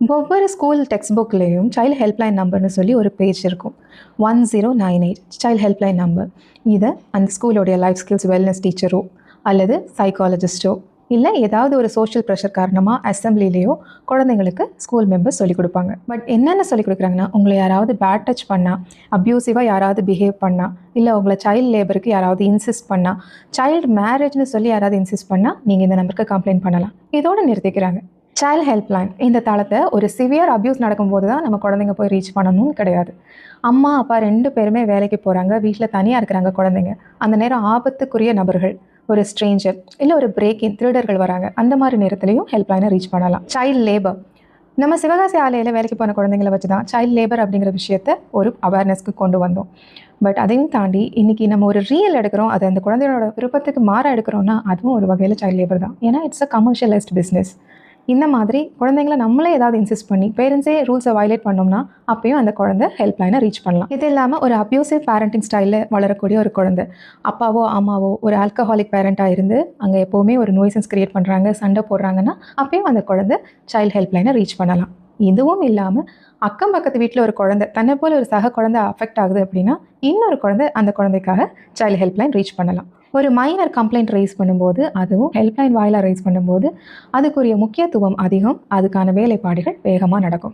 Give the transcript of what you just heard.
ஒவ்வொரு school text புக்லேயும் child helpline நம்பர்னு சொல்லி ஒரு பேஜ் இருக்கும். One zero nine eight child helpline number இதை அந்த ஸ்கூலோடைய லைஃப் ஸ்கில்ஸ் வெல்னஸ் டீச்சரோ அல்லது சைக்காலஜிஸ்ட்டோ இல்லை ஏதாவது ஒரு சோஷியல் ப்ரெஷர் காரணமாக அசம்பிளிலேயோ குழந்தைங்களுக்கு ஸ்கூல் மெம்பர்ஸ் சொல்லிக் கொடுப்பாங்க. பட் என்னென்ன சொல்லிக் கொடுக்குறாங்கன்னா உங்களை யாராவது பேட் டச் பண்ணால் அப்யூசிவாக யாராவது பிஹேவ் பண்ணால் இல்லை உங்களை சைல்டு லேபருக்கு யாராவது இன்சிஸ்ட் பண்ணால் சைல்டு மேரேஜ்னு சொல்லி யாராவது இன்சிஸ்ட் பண்ணால் நீங்கள் இந்த நம்பருக்கு கம்ப்ளைண்ட் பண்ணலாம். இதோடு நிறுத்திக்கிறாங்க. சைல்ட் ஹெல்ப்லைன் இந்த தளத்தை ஒரு சிவியர் அப்யூஸ் நடக்கும்போது தான் நம்ம குழந்தைங்க போய் ரீச் பண்ணணும்னு கிடையாது. அம்மா அப்பா ரெண்டு பேருமே வேலைக்கு போகிறாங்க வீட்டில் தனியாக இருக்கிறாங்க குழந்தைங்க. அந்த நேரம் ஆபத்துக்குரிய நபர்கள் ஒரு ஸ்ட்ரேஞ்சர் இல்லை ஒரு பிரேக்கின் திருடர்கள் வராங்க. அந்த மாதிரி நேரத்துலையும் ஹெல்ப்லைனை ரீச் பண்ணலாம். சைல்ட் லேபர் நம்ம சிவகாசி ஆலையில் வேலைக்கு போன குழந்தைங்கள வச்சு தான் சைல்ட் லேபர் அப்படிங்கிற விஷயத்த ஒரு அவேர்னஸ்க்கு கொண்டு வந்தோம். பட் அதையும் தாண்டி இன்றைக்கி நம்ம ஒரு ரீல் எடுக்கிறோம். அது அந்த குழந்தையோட விருப்பத்துக்கு மாற எடுக்கிறோம்னா அதுவும் ஒரு வகையில் சைல்ட் லேபர் தான். ஏன்னா இட்ஸ் அ கமர்ஷியலைஸ்ட் பிஸ்னஸ் இந்த மாதிரி குழந்தைங்கள நம்மளே ஏதாவது இன்சிஸ்ட் பண்ணி பேரண்ட்ஸே ரூல்ஸை வயலேட் பண்ணோம்னா அப்பயும் அந்த குழந்தை ஹெல்ப்லைனை ரீச் பண்ணலாம். இது இல்லாமல் ஒரு அப்யூசிவ் பேரண்டிங் ஸ்டைலில் வளரக்கூடிய ஒரு குழந்தை. அப்பாவோ அம்மாவோ ஒரு ஆல்கஹாலிக் பேரண்ட்டாக இருந்து அங்கே எப்போவுமே ஒரு நோய்சன்ஸ் கிரியேட் பண்ணுறாங்க சண்டை போடுறாங்கன்னா அப்பயும் அந்த குழந்தை சைல்டு ஹெல்ப்லைனை ரீச் பண்ணலாம். இதுவும் இல்லாமல் அக்கம் பக்கத்து வீட்டில் ஒரு குழந்தை தன்னை போல் ஒரு சக குழந்தை அஃபெக்ட் ஆகுது அப்படின்னா இன்னொரு குழந்தை அந்த குழந்தைக்காக சைல்டு ஹெல்ப்லைன் ரீச் பண்ணலாம். ஒரு மைனர் கம்ப்ளைண்ட் ரைஸ் பண்ணும்போது அதுவும் ஹெல்ப்லைன் வாயிலாக ரைஸ் பண்ணும்போது அதுக்குரிய முக்கியத்துவம் அதிகம். அதுக்கான வேலைப்பாடுகள் வேகமாக நடக்கும்.